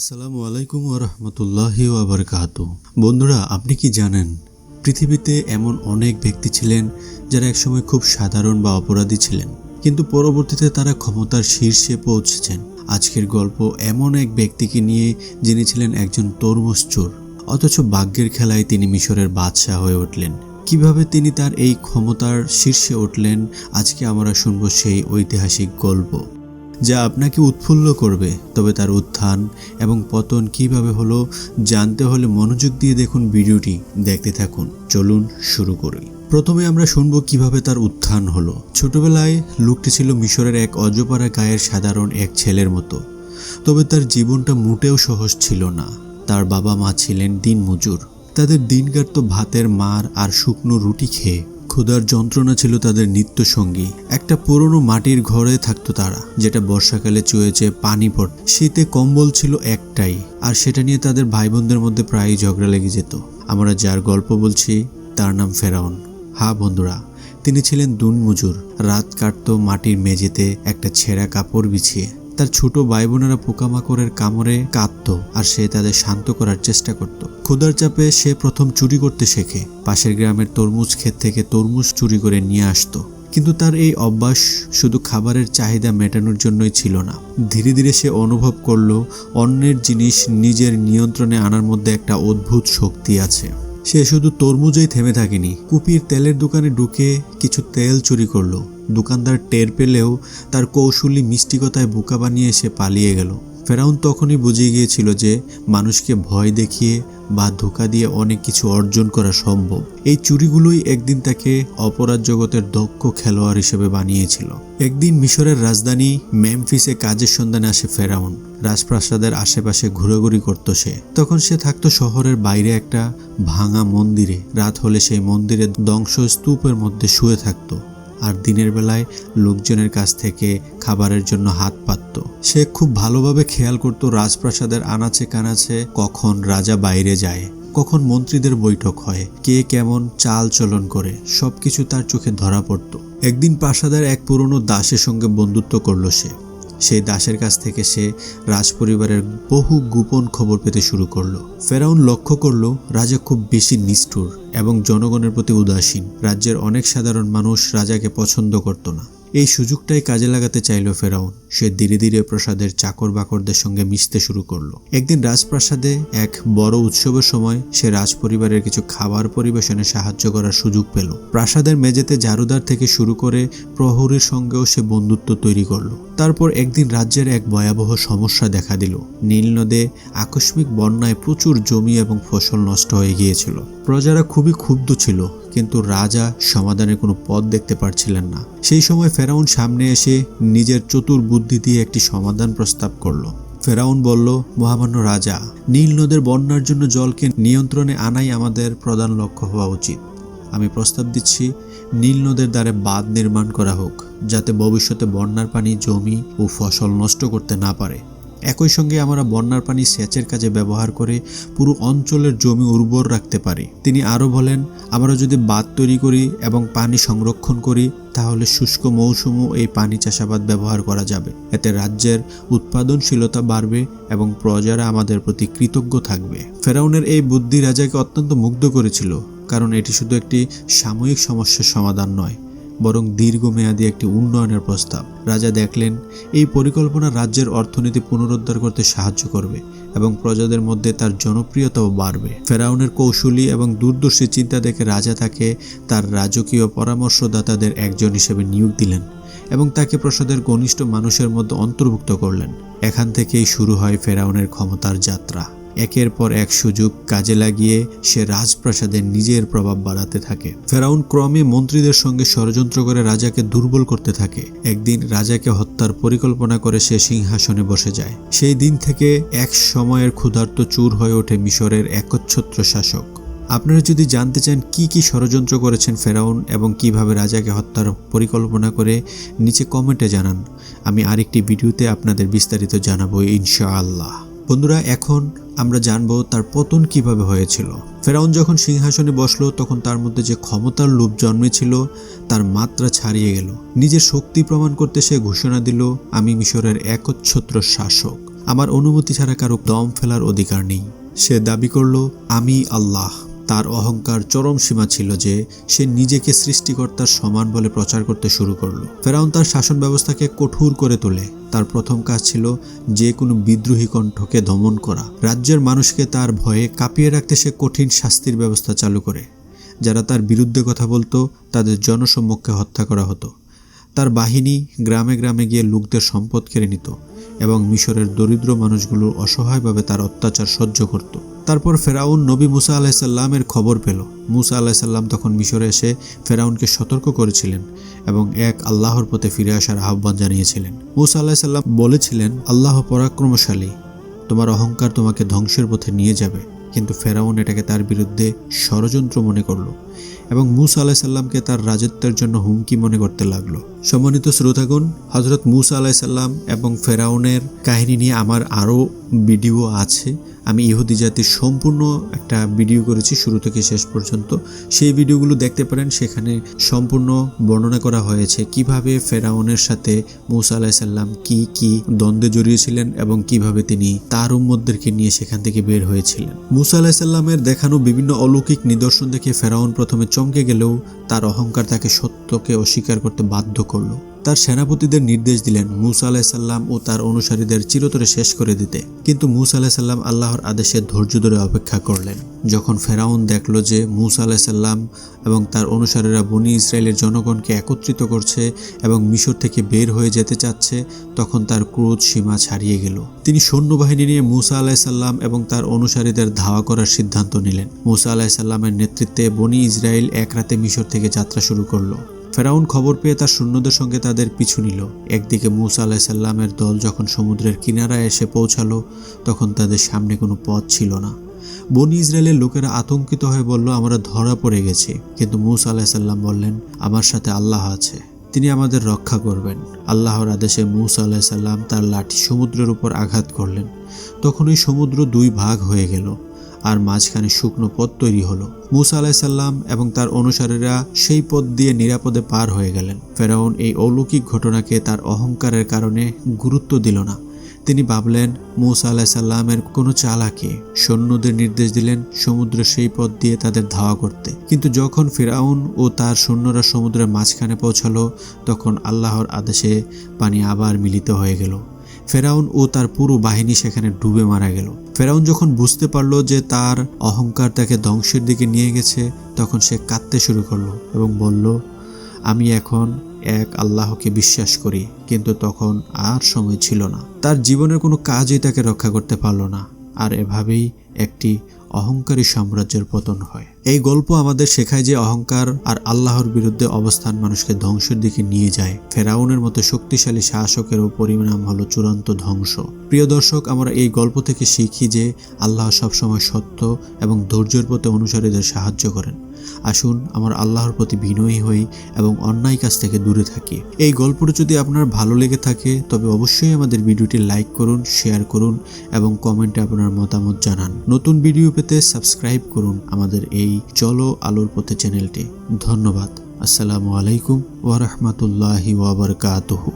আসসালামু আলাইকুম রহমতুল্লাহি ওয়াবারকাত বন্ধুরা, আপনি কি জানেন, পৃথিবীতে এমন অনেক ব্যক্তি ছিলেন যারা একসময় খুব সাধারণ বা অপরাধী ছিলেন, কিন্তু পরবর্তীতে তারা ক্ষমতার শীর্ষে পৌঁছেছেন। আজকের গল্প এমন এক ব্যক্তিকে নিয়ে যিনি ছিলেন একজন তরমুজ চোর, অথচ ভাগ্যের খেলায় তিনি মিশরের বাদশাহ হয়ে উঠলেন। কীভাবে তিনি তার এই ক্ষমতার শীর্ষে উঠলেন, আজকে আমরা শুনব সেই ঐতিহাসিক গল্প। যা আপনাকে উৎফুল্ল করবে। তবে তার উত্থান এবং পতন কীভাবে হলো, জানতে হলে মনোযোগ দিয়ে দেখুন ভিডিওটি। দেখতে থাকুন। চলুন শুরু করি। প্রথমে আমরা শুনব কীভাবে তার উত্থান হলো। ছোটবেলায় লোকটি ছিল মিশরের এক অজপাড়া গায়ের সাধারণ এক ছেলের মতো। তবে তার জীবনটা মোটেও সহজ ছিল না। তার বাবা মা ছিলেন দিনমজুর। তাদের দিন কাটতো ভাতের মার আর শুকনো রুটি খেয়ে ক্ষুধার যন্ত্রণা ছিল তাদের নিত্য সঙ্গী একটা পুরনো মাটির ঘরে থাকতো তারা, যেটা বর্ষাকালে চুয়েছে পানি পড়ত শীতে কম্বল ছিল একটাই, আর সেটা নিয়ে তাদের ভাই বোনদের মধ্যে প্রায়ই ঝগড়া লেগে যেত। আমরা যার গল্প বলছি, তার নাম ফেরাউন। হা বন্ধুরা, তিনি ছিলেন দুনমজুর। রাত কাটতো মাটির মেঝেতে একটা ছেঁড়া কাপড় বিছিয়ে। তার ছোট ভাই বোনেরা পোকামাকড়ের কামড়ে কাঁদতো আর সে তাদের শান্ত করার চেষ্টা করত। ক্ষুধার চাপে সে প্রথম চুরি করতে শেখে। পাশের গ্রামের তরমুজ ক্ষেত থেকে তরমুজ চুরি করে নিয়ে আসতো। কিন্তু তার এই অভ্যাস শুধু খাবারের চাহিদা মেটানোর জন্যই ছিল না। ধীরে ধীরে সে অনুভব করল, অন্যের জিনিস নিজের নিয়ন্ত্রণে আনার মধ্যে একটা অদ্ভুত শক্তি আছে। সে শুধু তরমুজেই থেমে থাকেনি। কুপির তেলের দোকানে ঢুকে কিছু তেল চুরি করল। দোকানদার টের পেলেও তার কৌশলী মিষ্টিকতায় বোকা বানিয়ে সে পালিয়ে গেল। ফেরাউন তখনই বুঝে গিয়েছিল যে মানুষকে ভয় দেখিয়ে বা ধোকা দিয়ে অনেক কিছু অর্জন করা সম্ভব। এই চুরিগুলোই একদিন তাকে অপরাধ জগতের দক্ষ খেলোয়াড় হিসেবে বানিয়েছিল। একদিন মিশরের রাজধানী মেমফিসে কাজের সন্ধানে আসে ফেরাউন। রাজপ্রাসাদের আশেপাশে ঘুরোঘুরি করতো সে। তখন সে থাকতো শহরের বাইরে একটা ভাঙা মন্দিরে। রাত হলে সেই মন্দিরের ধ্বংসস্তূপের মধ্যে শুয়ে থাকতো। আর দিনের বেলায় লোকজনের কাছ থেকে খাবারের জন্য হাত পাতত। সে খুব ভালোভাবে খেয়াল করত রাজপ্রাসাদের আনাচে কানাচে কখন রাজা বাইরে যায়, কখন মন্ত্রীদের বৈঠক হয়, কে কেমন চাল চলন করে, সবকিছু তার চোখে ধরা পড়ত। একদিন প্রাসাদের এক পুরনো দাসের সঙ্গে বন্ধুত্ব করল সে। সেই দাসের কাছ থেকে সে রাজপরিবারের বহু গোপন খবর পেতে শুরু করল। ফেরাউন লক্ষ্য করল, রাজা খুব বেশি নিষ্ঠুর এবং জনগণের প্রতি উদাসীন। রাজ্যের অনেক সাধারণ মানুষ রাজাকে পছন্দ করত না। এই সুযোগটাই কাজে লাগাতে চাইল ফেরাউন। সে ধীরে ধীরে প্রাসাদের চাকর বাকরদের সঙ্গে মিশতে শুরু করল। একদিন রাজপ্রাসাদে এক বড় উৎসবের সময় সে রাজপরিবারের কিছু খাবার পরিবেশনে সাহায্য করার সুযোগ পেল। প্রাসাদের মেঝেতে ঝাড়ুদার থেকে শুরু করে প্রহরীর সঙ্গেও সে বন্ধুত্ব তৈরি করল। তারপর একদিন রাজ্যের এক ভয়াবহ সমস্যা দেখা দিল। নীল নদে আকস্মিক বন্যায় প্রচুর জমি এবং ফসল নষ্ট হয়ে গিয়েছিল। প্রজারা খুবই ক্ষুব্ধ ছিল, কিন্তু রাজা সমাধানের কোনো পথ দেখতে পারছিলেন না। সেই সময় ফেরাউন সামনে এসে নিজের চতুর বুদ্ধি দিয়ে একটি সমাধান প্রস্তাব করল। ফেরাউন বলল, মহামান্য রাজা, নীল নদের বন্যার জন্য জলকে নিয়ন্ত্রণে আনাই আমাদের প্রধান লক্ষ্য হওয়া উচিত। আমি প্রস্তাব দিচ্ছি, নীল নদের দ্বারে বাঁধ নির্মাণ করা হোক, যাতে ভবিষ্যতে বন্যার পানি জমি ও ফসল নষ্ট করতে না পারে। একই সঙ্গে আমরা বন্যার পানি সেচের কাজে ব্যবহার করে পুরো অঞ্চলের জমি উর্বর রাখতে পারি। তিনি আরও বলেন, আমরা যদি বাঁধ তৈরি করি এবং পানি সংরক্ষণ করি, তাহলে শুষ্ক মৌসুমও এই পানি চাষাবাদ ব্যবহার করা যাবে। এতে রাজ্যের উৎপাদনশীলতা বাড়বে এবং প্রজারা আমাদের প্রতি কৃতজ্ঞ থাকবে। ফেরাউনের এই বুদ্ধি রাজাকে অত্যন্ত মুগ্ধ করেছিল, কারণ এটি শুধু একটি সাময়িক সমস্যার সমাধান নয়। বরং দীর্ঘমেয়াদী একটি উন্নয়নের প্রস্তাব। রাজা দেখলেন, এই পরিকল্পনা রাজ্যের অর্থনীতি পুনরুদ্ধার করতে সাহায্য করবে এবং প্রজাদের মধ্যে তার জনপ্রিয়তাও বাড়বে। ফেরাউনের কৌশলী এবং দূরদর্শী চিন্তা দেখে রাজা তাকে তার রাজকীয় পরামর্শদাতাদের একজন হিসেবে নিয়োগ দিলেন এবং তাকে প্রসাদের ঘনিষ্ঠ মানুষের মধ্যে অন্তর্ভুক্ত করলেন। এখান থেকেই শুরু হয় ফেরাউনের ক্ষমতার যাত্রা। একের পর এক সুযোগ কাজে লাগিয়ে সে রাজপ্রাসাদের নিজের প্রভাব বাড়াতে থাকে। ফেরাউন ক্রমে মন্ত্রীদের সঙ্গে ষড়যন্ত্র করে রাজাকে দুর্বল করতে থাকে। একদিন রাজাকে হত্যার পরিকল্পনা করে সে সিংহাসনে বসে যায়। সেই দিন থেকে এক সময়ের ক্ষুধার্ত চুর হয়ে ওঠে মিশরের একচ্ছত্র শাসক। আপনারা যদি জানতে চান কি কি ষড়যন্ত্র করেছেন ফেরাউন এবং কীভাবে রাজাকে হত্যার পরিকল্পনা করে, নিচে কমেন্টে জানান। আমি আরেকটি ভিডিওতে আপনাদের বিস্তারিত জানাব ইনশাআল্লাহ। বন্ধুরা, এখন আমরা জানব তার পতন কীভাবে হয়েছিল। ফেরাউন যখন সিংহাসনে বসল, তখন তার মধ্যে যে ক্ষমতার লোভ জন্মেছিল, তার মাত্রা ছাড়িয়ে গেল। নিজের শক্তি প্রমাণ করতে সে ঘোষণা দিল, আমি মিশরের একচ্ছত্র শাসক। আমার অনুমতি ছাড়া কারও দম ফেলার অধিকার নেই। সে দাবি করল, আমি আল্লাহ। তার অহংকার চরম সীমা ছিল যে সে নিজেকে সৃষ্টিকর্তার সমান বলে প্রচার করতে শুরু করল। ফেরাউন তার শাসন ব্যবস্থাকে কঠোর করে তোলে। তার প্রথম কাজ ছিল যে কোনো বিদ্রোহী কণ্ঠকে দমন করা। রাজ্যের মানুষকে তার ভয়ে কাঁপিয়ে রাখতে সে কঠিন শাস্তির ব্যবস্থা চালু করে। যারা তার বিরুদ্ধে কথা বলতো, তাদের জনসম্মুখে হত্যা করা হতো। তার বাহিনী গ্রামে গ্রামে গিয়ে লোকদের সম্পদ কেড়ে নিত এবং মিশরের দরিদ্র মানুষগুলো অসহায়ভাবে তার অত্যাচার সহ্য করত। তারপর ফেরাউন নবী মুসা আলাহিসাল্লামের খবর পেল। মুসা আলাহিসাল্লাম তখন মিশরে এসে ফেরাউনকে সতর্ক করেছিলেন এবং এক আল্লাহর পথে ফিরে আসার আহ্বান জানিয়েছিলেন। মুসা আলাহিসাল্লাম বলেছিলেন, আল্লাহ পরাক্রমশালী, তোমার অহংকার তোমাকে ধ্বংসের পথে নিয়ে যাবে। কিন্তু ফেরাউন এটাকে তার বিরুদ্ধে ষড়যন্ত্র মনে করল। এবং মুসা আলাহিসাল্লামকে তার রাজত্বের জন্য হুমকি মনে করতে লাগল। সম্মানিত শ্রোতাগণ হজরত মুসা আলাহিসাল্লাম এবং ফেরাউনের কাহিনী নিয়ে আমার আরও ভিডিও আছে। আমি ইহুদি জাতির সম্পূর্ণ একটা ভিডিও করেছি, শুরু থেকে শেষ পর্যন্ত। সেই ভিডিওগুলো দেখতে পারেন, সেখানে সম্পূর্ণ বর্ণনা করা হয়েছে কীভাবে ফেরাউনের সাথে মুসা আলাহিসাল্লাম কি কি দ্বন্দ্বে জড়িয়েছিলেন এবং কীভাবে তিনি তার উম্মদদেরকে নিয়ে সেখান থেকে বের হয়েছিলেন। মুসা আলাহিসাল্লামের দেখানো বিভিন্ন অলৌকিক নিদর্শন দেখে ফেরাউন প্রথমে চমকে গেলেও তার অহংকার তাকে সত্যকে অস্বীকার করতে বাধ্য করল। তার সেনাপতিদের নির্দেশ দিলেন মুসা আলাহিসাল্লাম ও তার অনুসারীদের চিরতরে শেষ করে দিতে। কিন্তু মুসা আলাহিসাল্লাম আল্লাহর আদেশে ধৈর্য ধরে অপেক্ষা করলেন। যখন ফেরাউন দেখল যে মুসা আলাহিসাল্লাম এবং তার অনুসারীরা বনি ইসরায়েলের জনগণকে একত্রিত করছে এবং মিশর থেকে বের হয়ে যেতে চাচ্ছে, তখন তার ক্রোধ সীমা ছাড়িয়ে গেল। তিনি সৈন্যবাহিনী নিয়ে মুসা আলাহিসাল্লাম এবং তার অনুসারীদের ধাওয়া করার সিদ্ধান্ত নিলেন। মুসা আলাহিসাল্লামের নেতৃত্বে বনি ইসরায়েল এক রাতে মিশর থেকে যাত্রা শুরু করল। ফেরাউন খবর পেয়ে তার সৈন্যদের সঙ্গে তাদের পিছু নিল। একদিকে মুসা আলাহিসাল্লামের দল যখন সমুদ্রের কিনারায় এসে পৌঁছালো, তখন তাদের সামনে কোনো পথ ছিল না। বনি ইসরায়েলের লোকেরা আতঙ্কিত হয়ে বলল, আমরা ধরা পড়ে গেছি। কিন্তু মুসা আলাহিসাল্লাম বললেন, আমার সাথে আল্লাহ আছে। তিনি আমাদের রক্ষা করবেন। আল্লাহর আদেশে মুসা আলাহিসাল্লাম তার লাঠি সমুদ্রের উপর আঘাত করলেন। তখন ওই সমুদ্র দুই ভাগ হয়ে গেল। আর মাঝখানে শুকনো পথ তৈরি হলো। মুসা আলাহিসাল্লাম এবং তার অনুসারীরা সেই পথ দিয়ে নিরাপদে পার হয়ে গেলেন। ফেরাউন এই অলৌকিক ঘটনাকে তার অহংকারের কারণে গুরুত্ব দিল না। তিনি ভাবলেন, মুসা আলাহিসাল্লামের কোনো চালাকে। সৈন্যদের নির্দেশ দিলেন সমুদ্র সেই পথ দিয়ে তাদের ধাওয়া করতে। কিন্তু যখন ফেরাউন ও তার সৈন্যরা সমুদ্রের মাঝখানে পৌঁছালো, তখন আল্লাহর আদেশে পানি আবার মিলিত হয়ে গেল। ফেরাউন ও তার পুরো বাহিনী সেখানে ডুবে মারা গেল। ফেরাউন যখন বুঝতে পারল যে তার অহংকার তাকে ধ্বংসের দিকে নিয়ে গেছে, তখন সে কাঁদতে শুরু করল এবং বলল, আমি এখন এক আল্লাহকে বিশ্বাস করি, কিন্তু তখন আর সময় ছিল না। তার জীবনের কোনো কাজই তাকে রক্ষা করতে পারল না। আর এভাবেই একটি অহংকারী সাম্রাজ্যের পতন হয়। এই গল্প আমাদের শেখায় যে অহংকার আর আল্লাহর বিরুদ্ধে অবস্থান মানুষকে ধ্বংসের দিকে নিয়ে যায়। ফেরাউনের মতো শক্তিশালী শাসকেরও পরিণাম হলো চূড়ান্ত ধ্বংস। প্রিয় দর্শক, আমরা এই গল্প থেকে শিখি যে আল্লাহ সবসময় সত্য এবং ধৈর্যের পথে অনুসারীদের সাহায্য করেন। আসুন, আমার আল্লাহর প্রতি বিনয়ী হই এবং অন্যায় কাজ থেকে দূরে থাকি। এই গল্পটি যদি আপনার ভালো লেগে থাকে, তবে অবশ্যই আমাদের ভিডিওটি লাইক করুন, শেয়ার করুন এবং কমেন্টে আপনার মতামত জানান। নতুন ভিডিও পেতে সাবস্ক্রাইব করুন আমাদের এই চলো আলোর পথে চ্যানেলটি। ধন্যবাদ। আসসালামু আলাইকুম ওয়া বারাকাতুহু।